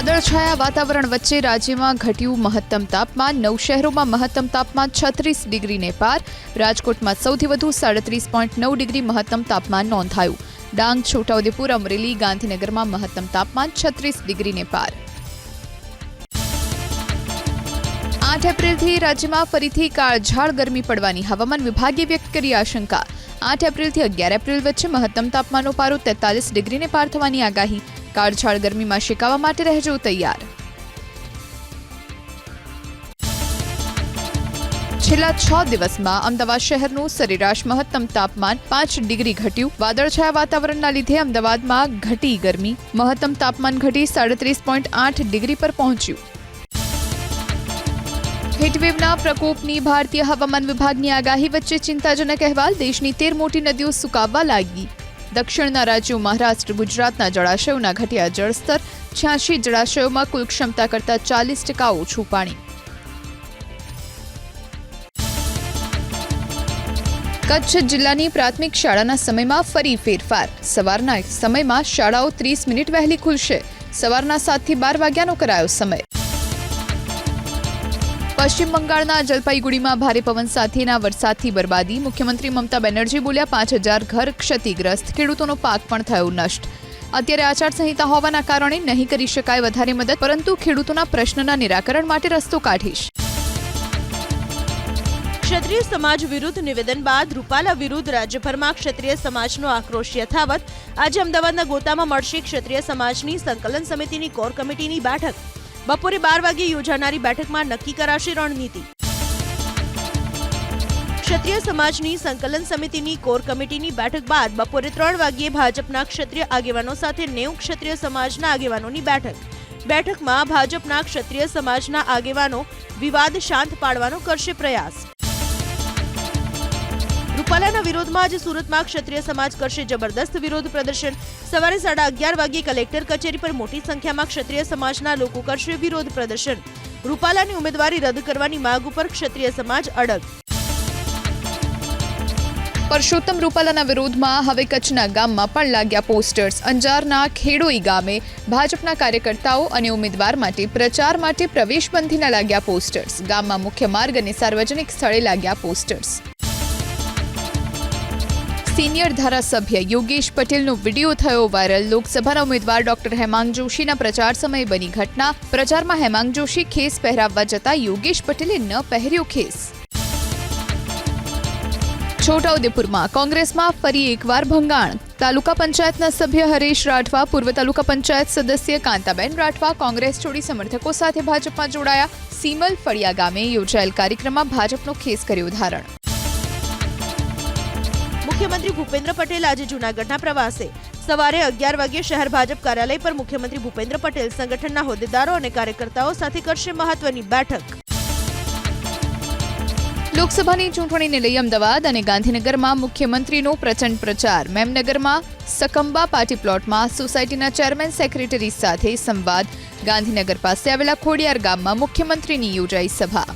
વાદળછાયા વાતાવરણ વચ્ચે રાજ્યમાં ઘટ્યું મહત્તમ તાપમાન, નવ શહેરોમાં મહત્તમ તાપમાન છત્રીસ ડિગ્રીને પાર, રાજકોટમાં સૌથી વધુ સાડત્રીસ પોઈન્ટ નવ ડિગ્રી મહત્તમ તાપમાન નોંધાયું. ડાંગ, છોટાઉદેપુર, અમરેલી, ગાંધીનગરમાં મહત્તમ તાપમાન છત્રીસ ડિગ્રીને પાર. આઠ એપ્રિલથી રાજ્યમાં ફરીથી કાળઝાળ ગરમી પડવાની હવામાન વિભાગે વ્યક્ત કરી આશંકા. આઠ એપ્રિલથી અગિયાર એપ્રિલ વચ્ચે મહત્તમ તાપમાનનો પારો તેતાલીસ ડિગ્રીને પાર થવાની આગાહી. કાળઝાળ ગરમીમાં શેકાવા માટે રહેજો તૈયાર. છેલ્લા છ દિવસમાં અમદાવાદ શહેરનું સરેરાશ મહત્તમ તાપમાન પાંચ ડિગ્રી ઘટ્યું. વાદળછાયા વાતાવરણના લીધે અમદાવાદમાં ઘટી ગરમી. મહત્તમ તાપમાન ઘટી સાડત્રીસ પોઈન્ટ આઠ ડિગ્રી પર પહોંચ્યું. હીટવેવના પ્રકોપની ભારતીય હવામાન વિભાગની આગાહી વચ્ચે ચિંતાજનક અહેવાલ. દેશની તેર મોટી નદીઓ સુકાવવા લાગી. દક્ષિણના રાજ્યો મહારાષ્ટ્ર, ગુજરાતના જળાશયોના ઘટ્યા જળસ્તર છ્યાસી જળાશયોમાં કુલ ક્ષમતા કરતાં ચાલીસ ટકા ઓછું પાણી. કચ્છ જિલ્લાની પ્રાથમિક શાળાના સમયમાં ફરી ફેરફાર. સવારના સમયમાં શાળાઓ ત્રીસ મિનિટ વહેલી ખુલશે. સવારના સાતથી બાર વાગ્યાનો કરાયો સમય. પશ્ચિમ બંગાળના જલપાઈગુડીમાં ભારે પવન સાથેના વરસાદથી બરબાદી. મુખ્યમંત્રી મમતા બેનર્જી બોલ્યા, પાંચ હજાર ઘર ક્ષતિગ્રસ્ત. ખેડૂતોનો પાક પણ થયો નષ્ટ. અત્યારે આચારસંહિતા હોવાના કારણે નહીં કરી શકાય વધારે મદદ, પરંતુ ખેડૂતોના પ્રશ્નના નિરાકરણ માટે રસ્તો કાઢીશ. ક્ષત્રિય સમાજ વિરુદ્ધ નિવેદન બાદ રૂપાલા વિરુદ્ધ રાજ્યભરમાં ક્ષત્રિય સમાજનો આક્રોશ યથાવત. આજે અમદાવાદના ગોતામાં મળશે ક્ષત્રિય સમાજની સંકલન સમિતિની કોર કમિટીની બેઠક. બપોરે બાર વાગે યોજાનારી બેઠકમાં નક્કી કરાશે રણનીતિ. ક્ષત્રિય સમાજની સંકલન સમિતિની કોર કમિટીની બેઠક બાદ બપોરે ત્રણ વાગ્યે ભાજપના ક્ષત્રિય આગેવાનો સાથે નેવું ક્ષત્રિય સમાજના આગેવાનોની બેઠક. બેઠકમાં ભાજપના ક્ષત્રિય સમાજના આગેવાનો વિવાદ શાંત પાડવાનો કરશે પ્રયાસ. રૂપાલાના વિરોધમાં આજે સુરતમાં ક્ષત્રિય સમાજ કરશે જબરદસ્ત વિરોધ પ્રદર્શન. સવારે સાડા અગિયાર વાગ્યે કલેક્ટર કચેરી પર મોટી સંખ્યામાં ક્ષત્રિય સમાજના લોકો કરશે વિરોધ પ્રદર્શન. રૂપાલાની ઉમેદવારી રદ કરવાની માંગ ઉપર ક્ષત્રિય સમાજ અડગ. પરસોત્તમ રૂપાલાના વિરોધમાં હવે કચ્છના ગામમાં પણ લાગ્યા પોસ્ટર્સ અંજારના ખેડોઈ ગામે ભાજપના કાર્યકર્તાઓ અને ઉમેદવાર માટે પ્રચાર માટે પ્રવેશબંધીના લાગ્યા પોસ્ટર્સ ગામમાં મુખ્ય માર્ગ અને સાર્વજનિક સ્થળે લાગ્યા પોસ્ટર્સ સિનિયર ધારાસભ્ય યોગેશ પટેલનો વીડિયો થયો વાયરલ. લોકસભાના ઉમેદવાર ડોક્ટર હેમાંગ જોશીના પ્રચાર સમયે બની ઘટના. પ્રચારમાં હેમાંગ જોશી ખેસ પહેરાવવા જતા યોગેશ પટેલે ન પહેર્યો ખેસ. છોટાઉદેપુરમાં કોંગ્રેસમાં ફરી એકવાર ભંગાણ. તાલુકા પંચાયતના સભ્ય હરેશ રાઠવા, પૂર્વ તાલુકા પંચાયત સદસ્ય કાંતાબેન રાઠવા, કોંગ્રેસ છોડી સમર્થકો સાથે ભાજપમાં જોડાયા. સીમલ ફળિયા ગામે યોજાયેલ કાર્યક્રમમાં ભાજપનો ખેસ કર્યો ધારણ મુખ્યમંત્રી ભૂપેન્દ્ર પટેલ આજે જૂનાગઢના પ્રવાસે. સવારે અગિયાર વાગ્યે શહેર ભાજપ કાર્યાલય પર મુખ્યમંત્રી ભૂપેન્દ્ર પટેલ સંગઠનના હોદ્દેદારો અને કાર્યકર્તાઓ સાથે કરશે મહત્વની બેઠક. લોકસભાની ચૂંટણીને લઈ અમદાવાદ અને ગાંધીનગરમાં મુખ્યમંત્રીનો પ્રચંડ પ્રચાર. મેમનગરમાં સકંબા પાર્ટી પ્લોટમાં સોસાયટીના ચેરમેન સેક્રેટરી સાથે સંવાદ. ગાંધીનગર પાસે આવેલા ખોડિયાર ગામમાં મુખ્યમંત્રીની યોજાઈ સભા.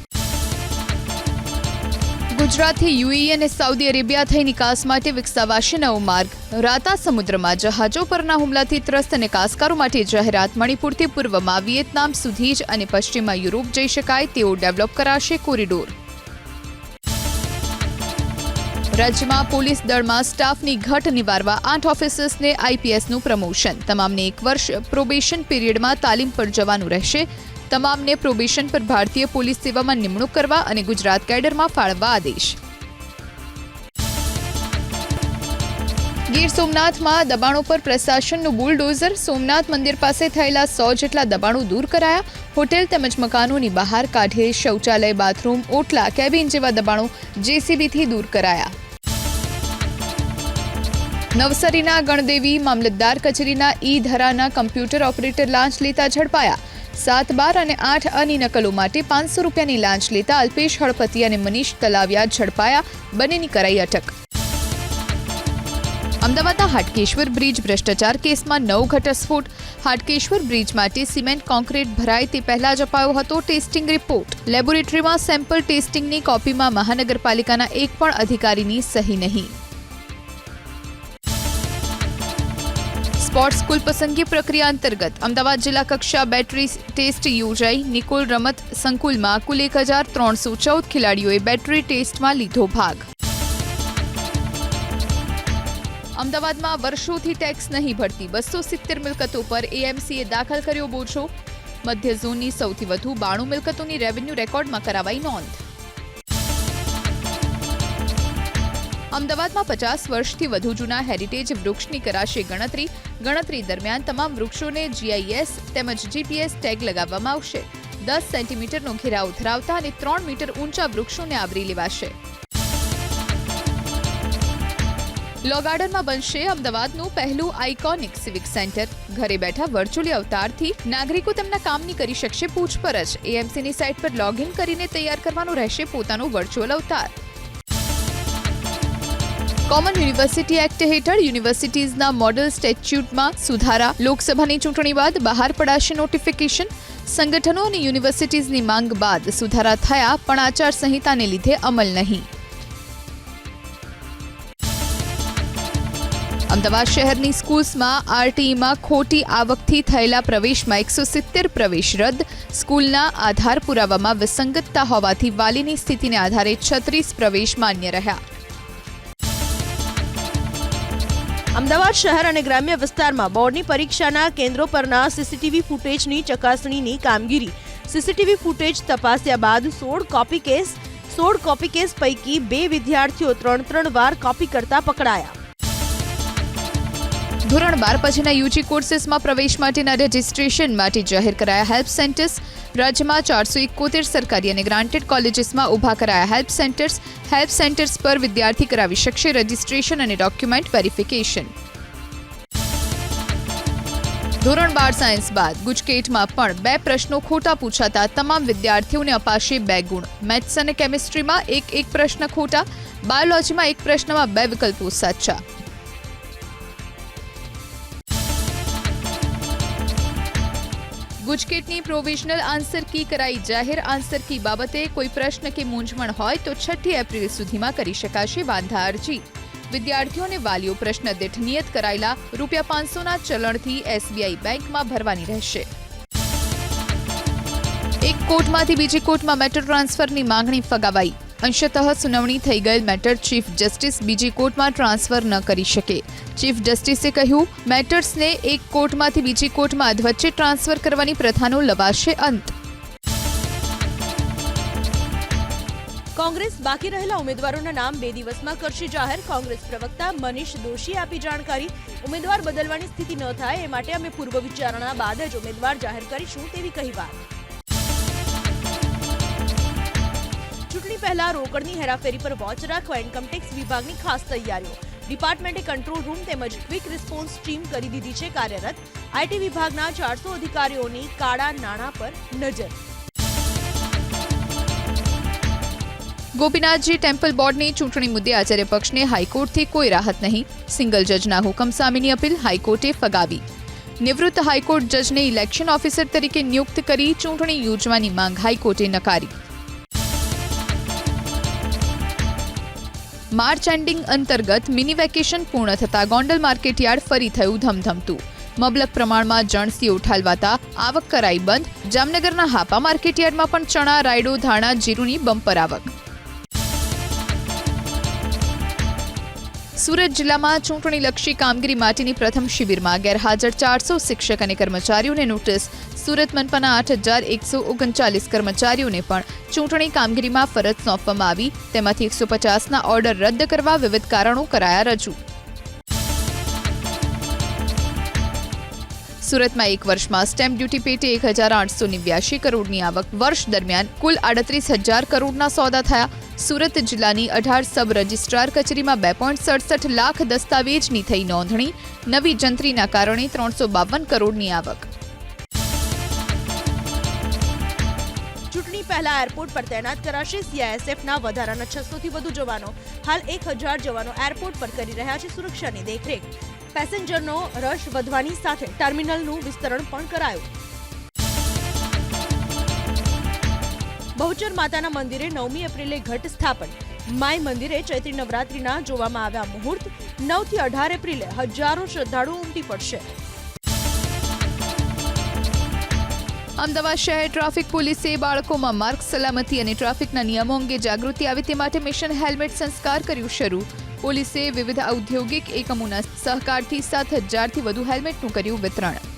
ગુજરાતથી યુએઈ અને સાઉદી અરેબિયા થઈ નિકાસ માટે વિકસાવાશે નવો માર્ગ. રાતા સમુદ્રમાં જહાજો પરના હુમલાથી ત્રસ્ત નિકાસકારો માટે જાહેરાત મણિપુરથી પૂર્વમાં વિયેતનામ સુધી જ અને પશ્ચિમમાં યુરોપ જઈ શકાય તેવો ડેવલપ કરાશે કોરિડોર. રાજ્યમાં પોલીસ દળમાં સ્ટાફની ઘટ નિવારવા આઠ ઓફિસર્સને આઈપીએસનું પ્રમોશન. તમામને એક વર્ષ પ્રોબેશન પીરિયડમાં તાલીમ પર જવાનું રહેશે. તમામને પ્રોબેશન પર ભારતીય પોલીસ સેવામાં નિમણૂક કરવા અને ગુજરાત કેડરમાં ફાળવવા આદેશ. ગીર સોમનાથમાં દબાણો પર પ્રશાસનનું બુલડોઝર. સોમનાથ મંદિર પાસે થયેલા સો જેટલા દબાણો દૂર કરાયા. હોટેલ તેમજ મકાનોની બહાર કાઢે શૌચાલય, બાથરૂમ, ઓટલા, કેબિન જેવા દબાણો જેસીબીથી દૂર કરાયા. નવસારીના ગણદેવી મામલતદાર કચેરીના ઈ ધરાના કમ્પ્યુટર ઓપરેટર લાંચ લેતા ઝડપાયા. સાત, બાર અને આઠ અની નકલો માટે પાંચસો રૂપિયાની લાંચ લેતા અલ્પેશ હળપતિ અને મનીષ તલાવિયા ઝડપાયા. બંનેની કરાઈ અટક. અમદાવાદના હાટકેશ્વર બ્રિજ ભ્રષ્ટાચાર કેસમાં નવ ઘટસ્ફોટ. હાટકેશ્વર બ્રિજ માટે સિમેન્ટ કોન્ક્રીટ ભરાય તે પહેલા જ અપાયો હતો ટેસ્ટિંગ રિપોર્ટ. લેબોરેટરીમાં સેમ્પલ ટેસ્ટિંગની કોપીમાં મહાનગરપાલિકાના એક પણ અધિકારીની સહી નહીં. સ્પોર્ટ્સ સ્કૂલ પસંદગી પ્રક્રિયા અંતર્ગત અમદાવાદ જિલ્લા કક્ષા બેટરી ટેસ્ટ યોજાઈ. નિકોલ રમત સંકુલમાં કુલ એક હજાર ત્રણસો ચૌદ ખેલાડીઓએ બેટરી ટેસ્ટમાં લીધો ભાગ. અમદાવાદમાં વર્ષોથી ટેક્સ નહીં ભરતી બસો સિત્તેર મિલકતો પર એએમસીએ દાખલ કર્યો બોજો. મધ્ય ઝોનની સૌથી વધુ બાણું મિલકતોની રેવન્યુ રેકોર્ડમાં કરાવાઈ નોંધ. અમદાવાદમાં પચાસ વર્ષથી વધુ જૂના હેરિટેજ વૃક્ષની કરાશે ગણતરી. ગણતરી દરમિયાન તમામ વૃક્ષોને જીઆઈએસ તેમજ જીપીએસ ટેગ લગાવવામાં આવશે. દસ સેન્ટીમીટરનો ઘેરાવ ધરાવતા અને ત્રણ મીટર ઊંચા વૃક્ષોને આવરી લેવાશે. લો ગાર્ડનમાં બનશે અમદાવાદનું પહેલું આઇકોનિક સિવિક સેન્ટર ઘરે બેઠા વર્ચ્યુઅલી અવતારથી નાગરિકો તેમના કામની કરી શકશે પૂછપરછ. એએમસીની સાઇટ પર લોગિન કરીને તૈયાર કરવાનું રહેશે પોતાનું વર્ચ્યુઅલ અવતાર. કોમન યુનિવર્સિટી એક્ટ હેઠળ યુનિવર્સિટીઝના મોડલ સ્ટેચ્યુટમાં સુધારા. લોકસભાની ચૂંટણી બાદ બહાર પડાશે નોટિફિકેશન. સંગઠનો અને યુનિવર્સિટીઝની માંગ બાદ સુધારા થયા, પણ આચારસંહિતાને લીધે અમલ નહીં. અમદાવાદ શહેરની સ્કૂલ્સમાં આરટીઈમાં ખોટી આવકથી થયેલા પ્રવેશમાં એકસો સિત્તેર પ્રવેશ રદ. સ્કૂલના આધાર પુરાવામાં વિસંગતતા હોવાથી વાલીની સ્થિતિને આધારે છત્રીસ પ્રવેશ માન્ય રહ્યા. અમદાવાદ શહેર અને ગ્રામ્ય વિસ્તારમાં બોર્ડની પરીક્ષાના કેન્દ્રો પરના સીસીટીવી ફૂટેજની ચકાસણીની કામગીરી. સીસીટીવી ફૂટેજ તપાસ્યા બાદ સોળ કોપી કેસ, સોળ કોપી કેસ પૈકી બે વિદ્યાર્થીઓ ત્રણ ત્રણ વાર કોપી કરતા પકડાયા. ધોરણ બાર પછીના યુજી કોર્સીસમાં પ્રવેશ માટેના રજિસ્ટ્રેશન માટે જાહેર કરાયા હેલ્પ સેન્ટર્સ રાજ્યમાં ચારસો એકોતેર સરકારી અને ગ્રાન્ટેડ કોલેજીસમાં ઊભા કરાયા હેલ્પ સેન્ટર્સ. હેલ્પ સેન્ટર્સ પર વિદ્યાર્થી કરાવી શકશે રજિસ્ટ્રેશન અને ડોક્યુમેન્ટ વેરિફિકેશન. ધોરણ બાર સાયન્સ બાદ ગુજકેટમાં પણ બે પ્રશ્નો ખોટા પૂછાતા તમામ વિદ્યાર્થીઓને અપાશે બે ગુણ. મેથ્સ અને કેમિસ્ટ્રીમાં એક એક પ્રશ્ન ખોટા. બાયોલોજીમાં એક પ્રશ્નમાં બે વિકલ્પો સાચા. ગુજકેટની પ્રોવિઝનલ આન્સર કી કરાઈ? જાહેર આન્સર કી બાબતે કોઈ પ્રશ્ન કે મૂંઝવણ હોય તો છઠ્ઠી એપ્રિલ સુધીમાં કરી શકાશે વાંધા અરજી. વિદ્યાર્થીઓને વાલીઓ પ્રશ્ન દીઠ નિયત કરાયેલા રૂપિયા પાંચસોના ચલણથી એસબીઆઈ બેંકમાં ભરવાની રહેશે. એક કોર્ટમાંથી બીજી કોર્ટમાં મેટર ટ્રાન્સફરની માંગણી ફગાવાઈ. અંશતઃ સુનાવણી થઈ ગયેલ મેટર ચીફ જસ્ટિસ બીજી કોર્ટમાં ટ્રાન્સફર ન કરી શકે. ચીફ જસ્ટિસે કહ્યું, મેટર્સને એક કોર્ટમાંથી બીજી કોર્ટમાં અધવચ્ચે ટ્રાન્સફર કરવાની પ્રથાનો લવાશે અંત. કોંગ્રેસ બાકી રહેલા ઉમેદવારોના નામ બે દિવસમાં કરશે જાહેર. કોંગ્રેસ પ્રવક્તા મનીષ દોશીએ આપી જાણકારી. ઉમેદવાર બદલવાની સ્થિતિ ન થાય, એ માટે અમે પૂર્વ વિચારણા બાદ જ ઉમેદવાર જાહેર કરીશું તેવી કહી વાત. ચૂંટણી પહેલા રોકડની હેરાફેરી પર વોચ રાખવા ઇન્કમટેક્સ વિભાગની ખાસ તૈયારીઓ. ડિપાર્ટમેન્ટે કંટ્રોલ રૂમ તેમજ ક્વિક રિસ્પોન્સ ટીમ કરી દીધી છે કાર્યરત. આઈટી વિભાગના ચારસો અધિકારીઓની કાળા નાણાં પર નજર. ગોપીનાથજી ટેમ્પલ બોર્ડની ચૂંટણી મુદ્દે આચાર્ય પક્ષને હાઈકોર્ટથી કોઈ રાહત નહીં. સિંગલ જજના હુકમ સામેની અપીલ હાઈકોર્ટે ફગાવી. નિવૃત્ત હાઈકોર્ટ જજને ઇલેક્શન ઓફિસર તરીકે નિયુક્ત કરી ચૂંટણી યોજવાની માંગ હાઈકોર્ટે નકારી. માર્ચ એન્ડિંગ અંતર્ગત મિની વેકેશન પૂર્ણ થતાં ગોંડલ માર્કેટયાર્ડ ફરી થયું ધમધમતું. મબલક પ્રમાણમાં જણસી ઉઠાલવાતા આવક કરાઈ બંધ. જામનગરના હાપા માર્કેટયાર્ડમાં પણ ચણા, રાયડો, ધાણા, જીરુની બમ્પર આવક. સુરત જિલ્લામાં ચૂંટણીલક્ષી કામગીરી માટેની પ્રથમ શિબિરમાં ગેરહાજર ચારસો શિક્ષક અને કર્મચારીઓને નોટિસ. સુરત મનપાના આઠ હજાર એકસો ઓગણચાલીસ કર્મચારીઓને પણ ચૂંટણી કામગીરીમાં ફરજ સોંપવામાં આવી. તેમાંથી એકસો પચાસના ઓર્ડર રદ કરવા વિવિધ કારણો કરાયા રજૂ. સુરતમાં એક વર્ષમાં સ્ટેમ્પ ડ્યુટી પેટે એક હજાર આઠસો નેવ્યાશી કરોડની આવક. વર્ષ દરમિયાન કુલ આડત્રીસ હજાર કરોડના સોદા થયા. સુરત જિલ્લાની અઢાર સબ રજિસ્ટ્રાર કચેરીમાં બે પોઈન્ટ સડસઠ લાખ દસ્તાવેજની થઈ નોંધણી. નવી જંત્રીના કારણે ત્રણસો બાવન કરોડની આવક. ચૂંટણી પહેલા એરપોર્ટ પર તૈનાત કરાશે સીઆઈએસએફના વધારાના છસોથી વધુ જવાનો. હાલ એક હજાર જવાનો એરપોર્ટ પર કરી રહ્યા છે સુરક્ષાની દેખરેખ. પેસેન્જરનો રશ વધવાની સાથે ટર્મિનલનું વિસ્તરણ પણ કરાયું. બહુચર માતાના મંદિરે નવમી એપ્રિલે ઘટ સ્થાપન. માય મંદિરે ચૈત્રી નવરાત્રીના જોવામાં આવ્યા મુહૂર્ત. નવથી અઢાર એપ્રિલે હજારો શ્રદ્ધાળુ ઉમટી પડશે. અમદાવાદ શહેર ટ્રાફિક પોલીસે બાળકોમાં માર્ગ સલામતી અને ટ્રાફિકના નિયમો અંગે જાગૃતિ આવે તે માટે મિશન હેલ્મેટ સંસ્કાર કર્યું શરૂ. પોલીસે વિવિધ ઔદ્યોગિક એકમોના સહકારથી સાત હજારથી વધુ હેલ્મેટનું કર્યું વિતરણ.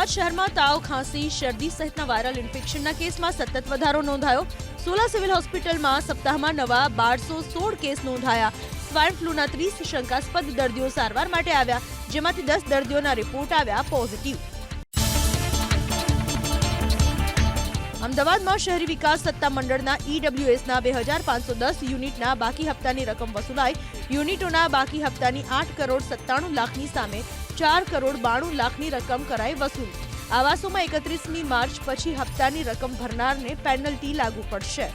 અમદાવાદ શહેરમાં તાવ, ખાંસી, શરદી સહિતના વાયરલ ઇન્ફેક્શનના કેસમાં સતત વધારો નોંધાયો. સોલા સિવિલ હોસ્પિટલમાં સપ્તાહમાં નવા બારસો સોળ કેસ નોંધાયા. સ્વાઇન ફ્લૂના ત્રીસ શંકાસ્પદ દર્દીઓ સારવાર માટે આવ્યા, જેમાંથી દસ દર્દીઓના રિપોર્ટ આવ્યા પોઝિટિવ. અમદાવાદમાં શહેરી વિકાસ સત્તા મંડળના ઈડબ્લ્યુએસના બે હજાર પાંચસો દસ યુનિટના બાકી હપ્તાની રકમ વસૂલાઈ. યુનિટોના બાકી હપ્તાની આઠ કરોડ સત્તાણું લાખની સામે ચાર કરોડ બાણું લાખની રકમ કરાઈ વસૂલ. આવાસોમાં એકત્રીસમી માર્ચ પછી હપ્તાની રકમ ભરનારને પેનલ્ટી લાગુ પડશે.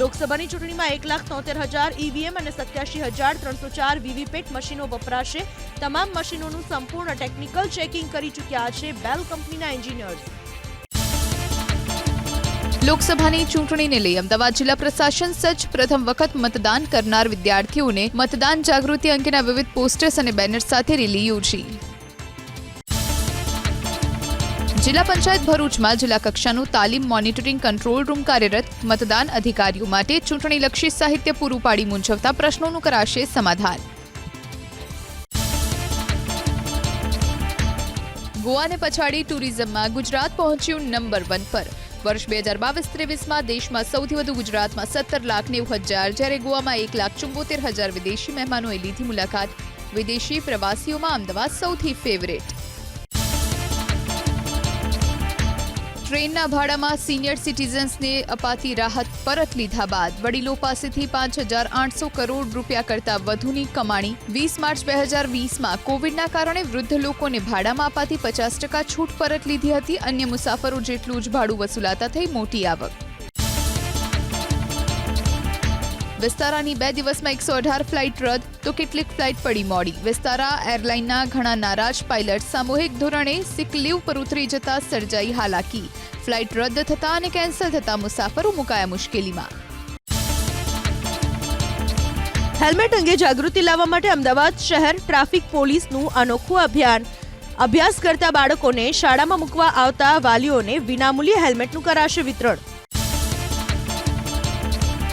લોકસભાની ચૂંટણીમાં એક લાખ તોતેર હજાર ઈવીએમ અને સત્યાસી હજાર ત્રણસો ચાર વીવીપેટ મશીનો વપરાશે. તમામ મશીનોનું સંપૂર્ણ ટેકનિકલ ચેકિંગ કરી ચૂક્યા છે બેલ કંપનીના એન્જિનિયર્સ. લોકસભાની ચૂંટણીને લઈ અમદાવાદ જિલ્લા પ્રશાસન સજ્જ પ્રથમ વખત મતદાન કરનાર વિદ્યાર્થીઓને મતદાન જાગૃતિ અંગેના વિવિધ પોસ્ટર્સ અને બેનર સાથે રેલી યોજી. જિલ્લા પંચાયત ભરૂચમાં જિલ્લા કક્ષાનું તાલીમ મોનિટરિંગ કંટ્રોલ રૂમ કાર્યરત મતદાન અધિકારીઓ માટે ચૂંટણીલક્ષી સાહિત્ય પૂરું પાડી મૂંઝવતા પ્રશ્નોનું કરાશે સમાધાન. ગોવાને પછાડી ટુરિઝમમાં ગુજરાત પહોંચ્યું નંબર વન પર. વર્ષ બે હજાર બાવીસ ત્રેવીસમાં દેશમાં સૌથી વધુ ગુજરાતમાં સત્તર લાખ નેવું હજાર, જ્યારે ગોવામાં એક લાખ ચુંબોતેર હજાર વિદેશી મહેમાનોએ લીધી મુલાકાત. વિદેશી પ્રવાસીઓમાં અમદાવાદ સૌથી ફેવરેટ ટ્રેનના ભાડામાં સિનિયર સિટીઝન્સને અપાતી રાહત પરત લીધા બાદ વડીલો પાસેથી પાંચ હજાર આઠસો કરોડ રૂપિયા કરતાં વધુની કમાણી વીસ માર્ચ બે હજાર વીસમાં કોવિડના કારણે વૃદ્ધ લોકોને ભાડામાં અપાતી પચાસ ટકા છૂટ પરત લીધી હતી. અન્ય મુસાફરો જેટલું જ ભાડું વસૂલાતા થઈ મોટી આવક. વિસ્તારાની બે દિવસમાં એકસો અઢાર ફ્લાઇટ રદ, તો કેટલીક ફ્લાઇટ પડી મોડી. વિસ્તારા એરલાઇનના ઘણા નારાજ પાયલટ સામૂહિક ધોરણે સિક લીવ પર ઉતરી જતા સર્જાઈ હાલાકી. ફ્લાઇટ રદ થતા અને કેન્સલ થતા મુસાફરો મુકાયા મુશ્કેલીમાં. હેલ્મેટ અંગે જાગૃતિ લાવવા માટે અમદાવાદ શહેર ટ્રાફિક પોલીસનું અનોખું અભિયાન. અભ્યાસ કરતા બાળકોને શાળામાં મૂકવા આવતા વાલીઓને વિનામૂલ્યે હેલ્મેટનું કરાશે વિતરણ.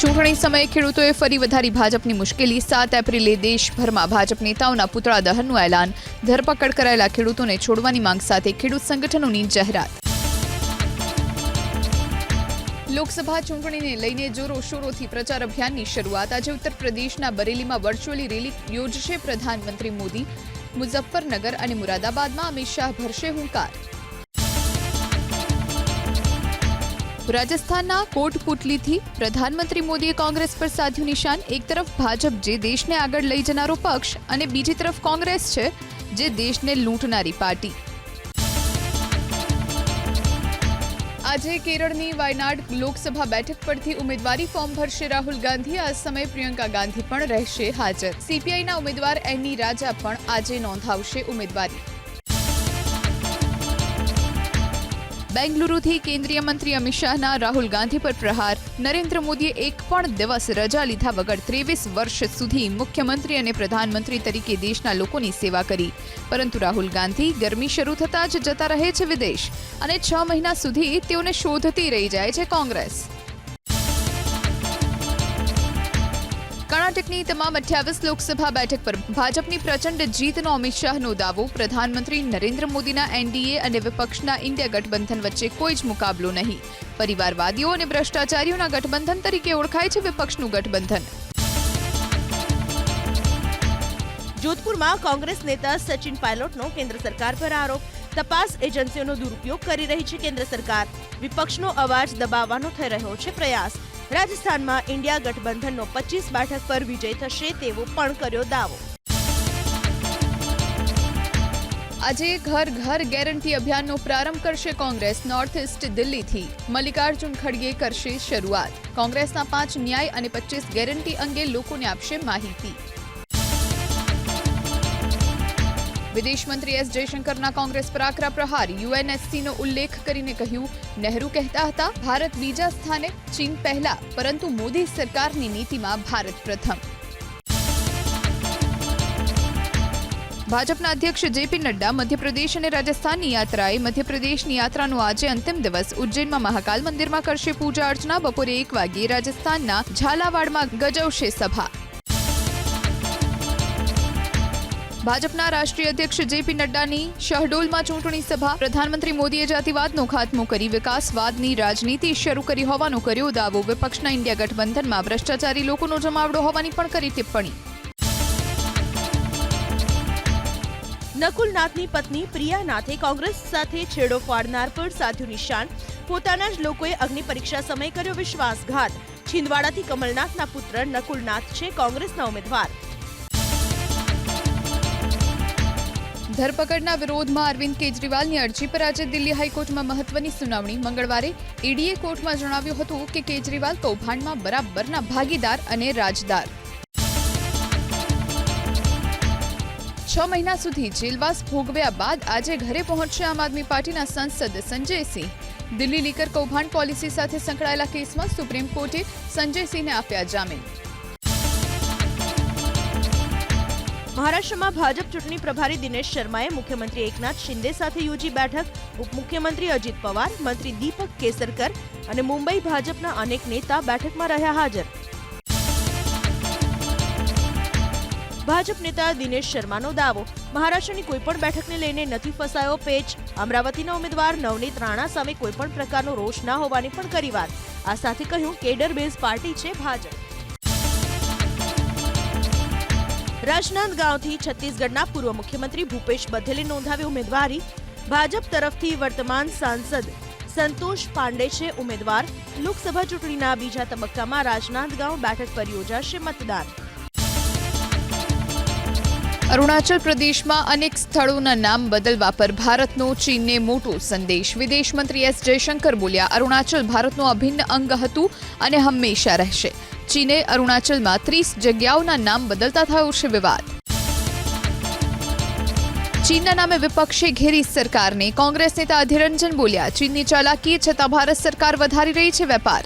ચૂંટણી સમયે ખેડૂતોએ ફરી વધારી ભાજપની મુશ્કેલી. સાત એપ્રિલે દેશભરમાં ભાજપ નેતાઓના પુતળા દહનનું એલાન. ધરપકડ કરાયેલા ખેડૂતોને છોડવાની માંગ સાથે ખેડૂત સંગઠનોની જાહેરાત. લોકસભા ચૂંટણીને લઈને જોરો શોરોથી પ્રચાર અભિયાનની શરૂઆત. આજે ઉત્તર પ્રદેશના બરેલીમાં વર્ચ્યુઅલી રેલી યોજશે પ્રધાનમંત્રી મોદી. મુઝફ્ફરનગર અને મુરાદાબાદમાં અમિત શાહ ભરશે હુંકાર. રાજસ્થાનના કોટપુટલીથી પ્રધાનમંત્રી મોદીએ કોંગ્રેસ પર સાધ્યું નિશાન. એક તરફ ભાજપ જે દેશને આગળ લઈ જનારો પક્ષ અને બીજી તરફ કોંગ્રેસ છે જે દેશને લૂંટનારી પાર્ટી. આજે કેરળની વાયનાડ લોકસભા બેઠક પરથી ઉમેદવારી ફોર્મ ભરશે રાહુલ ગાંધી. આ સમયે પ્રિયંકા ગાંધી પણ રહેશે હાજર. સીપીઆઈના ઉમેદવાર એની રાજા પણ આજે નોંધાવશે ઉમેદવારી. બેંગલુરુથી કેન્દ્રીય મંત્રી અમિત શાહના રાહુલ ગાંધી પર પ્રહાર. નરેન્દ્ર મોદીએ એક પણ દિવસ રજા લીધા વગર ત્રેવીસ વર્ષ સુધી મુખ્યમંત્રી અને પ્રધાનમંત્રી તરીકે દેશના લોકોની સેવા કરી. પરંતુ રાહુલ ગાંધી ગરમી શરૂ થતાં જ જતા રહે છે વિદેશ. અને છ મહિના સુધી તેઓને શોધતી રહી જાય છે કોંગ્રેસ. કર્ણાટકની તમામ અઠ્યાવીસ લોકસભા બેઠક પર ભાજપની પ્રચંડ જીતનો અમિત શાહનો દાવો. પ્રધાનમંત્રી નરેન્દ્ર મોદીના એનડીએ અને વિપક્ષના ઇન્ડિયા ગઠબંધન વચ્ચે કોઈ જ મુકાબલો નહીં. પરિવારવાદીઓ અને ભ્રષ્ટાચારીઓના ગઠબંધન તરીકે ઓળખાય છે વિપક્ષનું ગઠબંધન. જોધપુરમાં કોંગ્રેસ નેતા સચિન પાયલોટનો કેન્દ્ર સરકાર પર આરોપ. તપાસ એજન્સીઓનો દુરુપયોગ કરી રહી છે કેન્દ્ર સરકાર. વિપક્ષનો અવાજ દબાવવાનો થઈ રહ્યો છે પ્રયાસ. રાજસ્થાનમાં ઇન્ડિયા ગઠબંધનનો પચીસ બેઠક પર વિજય થશે તેવો પણ કર્યો દાવો. આજે ઘર ઘર ગેરંટી અભિયાનનો પ્રારંભ કરશે કોંગ્રેસ નોર્થ ઇસ્ટ દિલ્હીથી. મલ્લિકાર્જુન ખડગે કરશે શરૂઆત. કોંગ્રેસના પાંચ ન્યાય અને પચીસ ગેરંટી અંગે લોકોને આપશે માહિતી. વિદેશ મંત્રી એસ જયશંકરના કોંગ્રેસ પર આકરા પ્રહાર યુએનએસસીનો ઉલ્લેખ કરીને કહ્યું, નહેરુ કહેતા હતા, ભારત બીજા સ્થાને, ચીન પહેલા, પરંતુ મોદી સરકારની નીતિમાં ભારત પ્રથમ. ભાજપના અધ્યક્ષ જેપી નડ્ડા મધ્યપ્રદેશ અને રાજસ્થાનની યાત્રાએ મધ્યપ્રદેશની યાત્રાનો આજે અંતિમ દિવસ ઉજ્જૈનમાં મહાકાલ મંદિરમાં કરશે પૂજા અર્ચના. બપોરે એક વાગ્યે રાજસ્થાનના ઝાલાવાડમાં ગજવશે સભા. ભાજપના રાષ્ટ્રીય અધ્યક્ષ જેપી નડ્ડાની શહડોલમાં ચૂંટણી સભા. પ્રધાનમંત્રી મોદીએ જાતિવાદનો ખાત્મો કરી વિકાસવાદની રાજનીતિ શરૂ કરી હોવાનો કર્યો દાવો. વિપક્ષના ઇન્ડિયા ગઠબંધનમાં ભ્રષ્ટાચારી લોકોનો જમાવડો હોવાની પણ કરી ટિપ્પણી. નકુલનાથની પત્ની પ્રિયા નાથે કોંગ્રેસ સાથે છેડો ફાડનાર પર સાધ્યું નિશાન. પોતાના જ લોકોએ અગ્નિ પરીક્ષા સમય કર્યો વિશ્વાસઘાત. છિંદવાડાથી કમલનાથના પુત્ર નકુલનાથ છે કોંગ્રેસના ઉમેદવાર. ધરપકડના વિરોધમાં અરવિંદ કેજરીવાલની અરજી પર આજે દિલ્હી હાઈકોર્ટમાં મહત્વની સુનાવણી. મંગળવારે ઈડીએ કોર્ટમાં જણાવ્યું હતું કે કેજરીવાલ કૌભાંડમાં બરાબરના ભાગીદાર અને રાજદાર. છ મહિના સુધી જેલવાસ ભોગવ્યા બાદ આજે ઘરે પહોંચશે આમ આદમી પાર્ટીના સાંસદ સંજયસિંહ દિલ્હી લીકર કૌભાંડ પોલિસી સાથે સંકળાયેલા કેસમાં સુપ્રીમ કોર્ટે સંજયસિંહને આપ્યા જામીન. મહારાષ્ટ્રમાં ભાજપ ચૂંટણી પ્રભારી દિનેશ શર્માએ મુખ્યમંત્રી એકનાથ શિંદે સાથે યોજી બેઠક. ઉપમુખ્યમંત્રી અજીત પવાર, મંત્રી દીપક કેસરકર અને મુંબઈ ભાજપના અનેક નેતા બેઠકમાં રહ્યા હાજર. ભાજપ નેતા દિનેશ શર્માનો દાવો. મહારાષ્ટ્રની કોઈપણ બેઠકને લઈને નથી ફસાયો પેચ. અમરાવતીના ઉમેદવાર નવનીત રાણા સામે કોઈપણ પ્રકારનો રોષ ના હોવાની પણ કરી વાત. આ સાથે કહ્યું, કેડર બેઝ પાર્ટી છે ભાજપ. રાજનાંદગાંવથી છત્તીસગઢના પૂર્વ મુખ્યમંત્રી ભૂપેશ બધેલે નોંધાવી ઉમેદવારી. ભાજપ તરફથી વર્તમાન સાંસદ સંતોષ પાંડે છે ઉમેદવાર. લોકસભા ચૂંટણીના બીજા તબક્કામાં રાજનાંદગાંવ બેઠક પર યોજાશે મતદાન. અરુણાચલ પ્રદેશમાં અનેક સ્થળોના નામ બદલવા પર ભારતનો ચીનને મોટો સંદેશ. વિદેશ મંત્રી એસ જયશંકર બોલ્યા, અરુણાચલ ભારતનું અભિન્ન અંગ હતું અને હંમેશા રહેશે. ચીને અરુણાચલમાં ત્રીસ જગ્યાઓના નામ બદલતા થયો છે વિવાદ. ચીનના નામે વિપક્ષે ઘેરી સરકારને કોંગ્રેસ નેતા અધિરંજન બોલ્યા. ચીનની ચાલાકી છતાં ભારત સરકાર વધારી રહી છે વેપાર.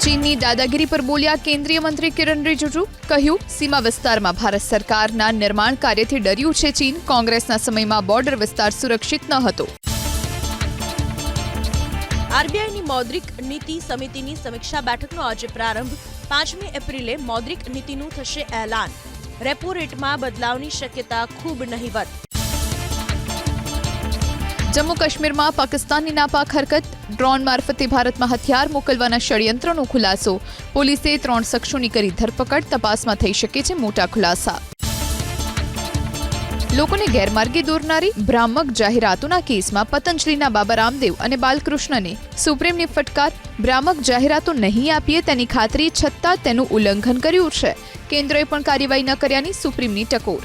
ચીનની દાદાગીરી પર બોલ્યા કેન્દ્રીય મંત્રી કિરણ રિજિજુ, કહ્યું, સીમા વિસ્તારમાં ભારત સરકારના નિર્માણ કાર્યથી ડર્યું છે ચીન. કોંગ્રેસના સમયમાં બોર્ડર વિસ્તાર સુરક્ષિત ન હતો. આરબીઆઈની મૌદ્રિક નીતિ સમિતિની સમીક્ષા બેઠકનો આજે પ્રારંભ. પાંચમી એપ્રિલે મૌદ્રિક નીતિનું થશે એલાન. રેપો રેટમાં બદલાવની શક્યતા ખૂબ નહીવત. જમ્મુ કાશ્મીરમાં પાકિસ્તાનની નાપાક હરકત. ડ્રોન મારફતે ભારતમાં હથિયાર મોકલવાના ષડયંત્રનો ખુલાસો. પોલીસે ત્રણ શખ્સોની કરી ધરપકડ. તપાસમાં થઈ શકે છે મોટા ખુલાસા. લોકોને ગેરમાર્ગે દોરનારી ભ્રામક જાહેરાતોના કેસમાં પતંજલિના બાબા રામદેવ અને બાલકૃષ્ણને સુપ્રીમની ફટકાર. ભ્રામક જાહેરાતો નહીં આપીએ તેની ખાતરી છતાં તેનું ઉલ્લંઘન કર્યું છે. કેન્દ્રએ પણ કાર્યવાહી ન કર્યાની સુપ્રીમની ટકોર.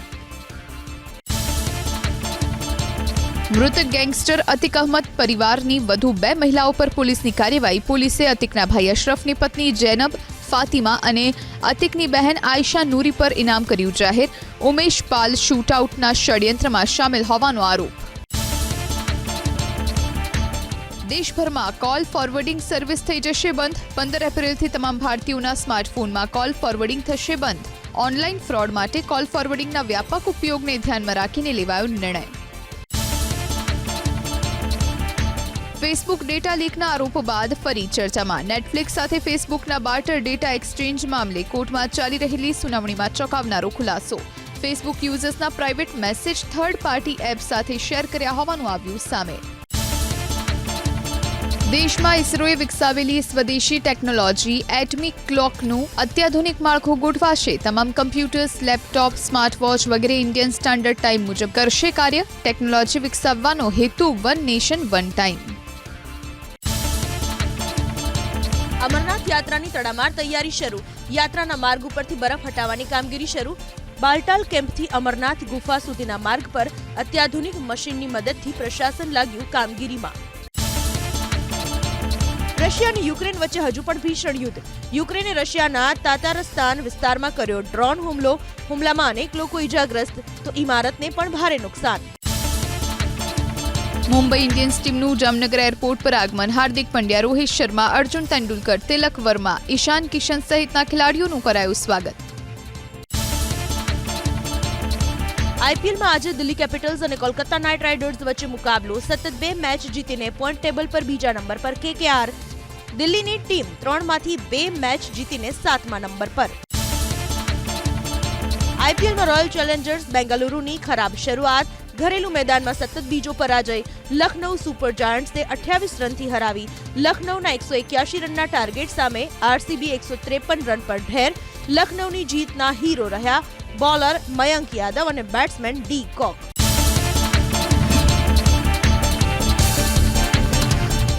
મૃતક ગેંગસ્ટર અતિક અહમદ પરિવારની વધુ બે મહિલાઓ પર પોલીસની કાર્યવાહી. પોલીસે અતિકના ભાઈ અશરફની પત્ની જૈનબ ફાતિમા અને અતિકની બહેન આયશા નૂરી પર ઇનામ કર્યું જાહેર. ઉમેશ પાલ શૂટઆઉટના ષડયંત્રમાં સામેલ હોવાનો આરોપ. દેશભરમાં કોલ ફોરવર્ડિંગ સર્વિસ થઈ જશે બંધ. પંદર એપ્રિલથી તમામ ભારતીયોના સ્માર્ટફોનમાં કોલ ફોરવર્ડિંગ થશે બંધ. ઓનલાઈન ફ્રોડ માટે કોલ ફોરવર્ડિંગના વ્યાપક ઉપયોગને ધ્યાનમાં રાખીને લેવાયો નિર્ણય. ફેસબુક ડેટા લીકના આરોપો બાદ ફરી ચર્ચામાં. નેટફ્લિક્સ સાથે ફેસબુકના બાર્ટર ડેટા એક્સચેન્જ મામલે કોર્ટમાં ચાલી રહેલી સુનાવણીમાં ચોંકાવનારો ખુલાસો. Facebook યુઝર્સના private message third party app સાથે શેર કર્યા હોવાનું આવ્યું સામે. દેશમાં ઇસરોએ વિકસાવેલી સ્વદેશી ટેકનોલોજી એટમિક ક્લોકનું અત્યાધુનિક માળખું ગોઠવાશે. તમામ કમ્પ્યુટર્સ લેપટોપ સ્માર્ટ વોચ વગેરે ઇન્ડિયન સ્ટાન્ડર્ડ ટાઈમ મુજબ કરશે કાર્ય. ટેકનોલોજી વિકસાવવાનો હેતુ one nation one time Amarnath યાત્રાની તડામાર તૈયારી શરૂ. યાત્રાના માર્ગ ઉપરથી બરફ હટાવવાની કામગીરી શરૂ. બાલટાલ કેમ્પથી અમરનાથ ગુફા સુધીના માર્ગ પર અત્યાધુનિક મશીનની મદદથી પ્રશાસન લાગ્યું કામગીરીમાં. રશિયા અને યુક્રેન વચ્ચે હજુ પણ ભીષણ યુદ્ધ. યુક્રેને રશિયાના તાતારસ્તાન વિસ્તારમાં કર્યો ડ્રોન હુમલો. હુમલામાં અનેક લોકો ઈજાગ્રસ્ત. તો ઇમારતને પણ ભારે નુકસાન. મુંબઈ ઇન્ડિયન્સ ટીમનું જામનગર એરપોર્ટ પર આગમન. હાર્દિક પંડ્યા, રોહિત શર્મા, અર્જુન તેંડુલકર, તિલક વર્મા, ઈશાન કિશન સહિતના ખેલાડીઓનું કરાયું સ્વાગત. આઈપીએલમાં આજે દિલ્હી કેપિટલ્સ અને કોલકાતા નાઇટ રાઇડર્સ વચ્ચે મુકાબલો. સતત બે મેચ જીતીને પોઈન્ટ ટેબલ પર બીજા નંબર પર કેકેઆર. દિલ્હીની ટીમ ત્રણમાંથી બે મેચ જીતીને સાતમા નંબર પર. આઈપીએલમાં રોયલ ચેલેન્જર્સ બેંગલુરુની ખરાબ શરૂઆત. ઘરેલું મેદાનમાં સતત બીજો પરાજય. લખનૌ સુપર જાયન્ટ્સને અઠ્યાવીસ રનથી હરાવી. લખનૌના એકસો એક્યાસી રનના ટાર્ગેટ સામે આરસીબી એકસો ત્રેપન રન પર ઢેર. લખનૌની જીતના હીરો રહ્યા બોલર મયંક યાદવ અને બેટ્સમેન ડી કોક.